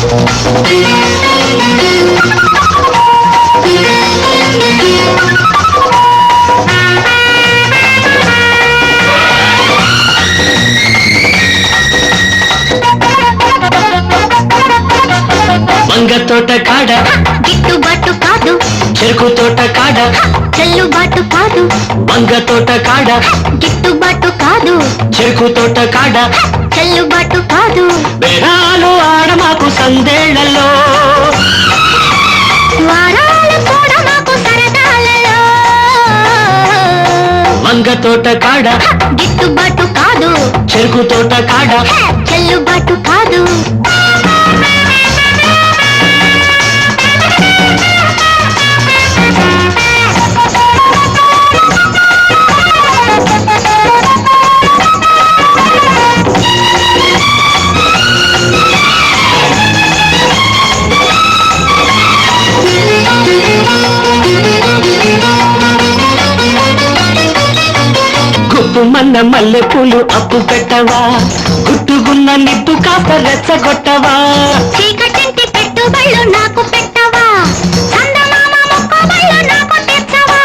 వంగ తోట కాడ. గిట్టుబాటు కాదు. చెరుకు తోట కాడ. చెల్లుబాటు కాదు. వంగ తోట కాడ. గిట్టుబాటు కాదు. చెరుకు తోట కాడ. చెల్లుబాటు కాదు. బేరాలు ఆడ తోట కాడ. గిట్టుబాటు కాదు. చెరుకు తోట కాడ. చెల్లుబాటు కాదు. గుప్పు మన్న మల్లె పూలు అప్పు పెట్టవా? గుట్టుగున్న నిప్పు కాస్త రెచ్చగొట్టవా? చీకటింటి పెట్టుబళ్ళు నాకు పెట్టవా? చందమామ మొక్కబళ్ళు నాకు తెచ్చవా?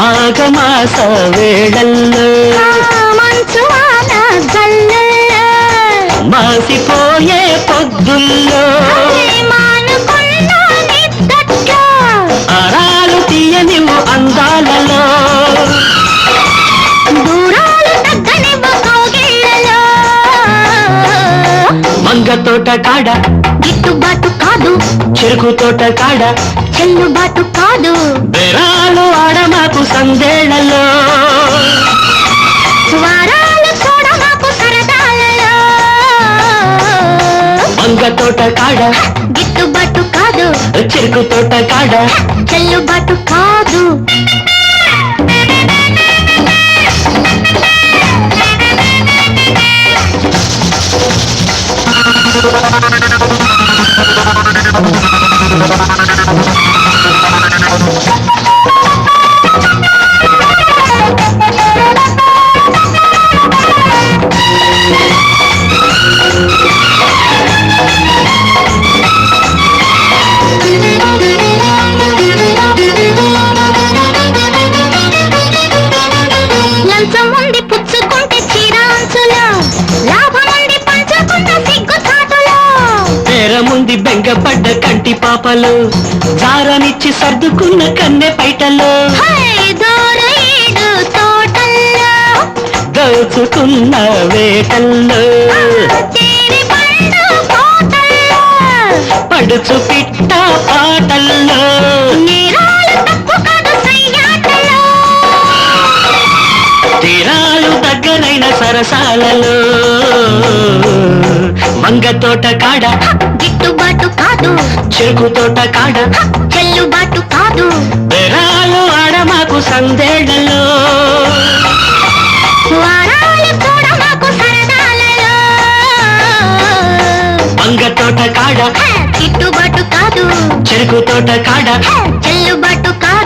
మాఘ మాస వేళల్లో మాసిపోయే పొద్దుల్లో మంగ తోట కాడ. గిట్టుబాటు కాదు. చెరుకు తోట కాడ. చెల్లుబాటు కాదు. బెరాలు ఆడ మాకు సందేళ్ళలో మంగ తోట కాడ. గిట్టుబాటు కాదు. చెరుకు తోట కాడ. చెల్లుబాటు కాదు. పేరముంది బెంగపడ్డ కంటి పాపలు. జారనిచ్చి సర్దుకున్న కన్నె పైటలు. దోచుకున్న వేటల్లో. పడుచు పిట్ట పాటల్లో. తీరాలు దగ్గరైన సరసాలలో. మంగ తోట కాడ గిట్టుబాటు కాదు. చెరుకు తోట కాడ. చెల్లుబాటు కాదు. బెరాలు ఆడ మాకు సందేళ్ళలో మంగ తోట కాడ. గిట్టుబాటు కాదు. చెరుకు తోట కాడ. చెల్లుబాటు కాదు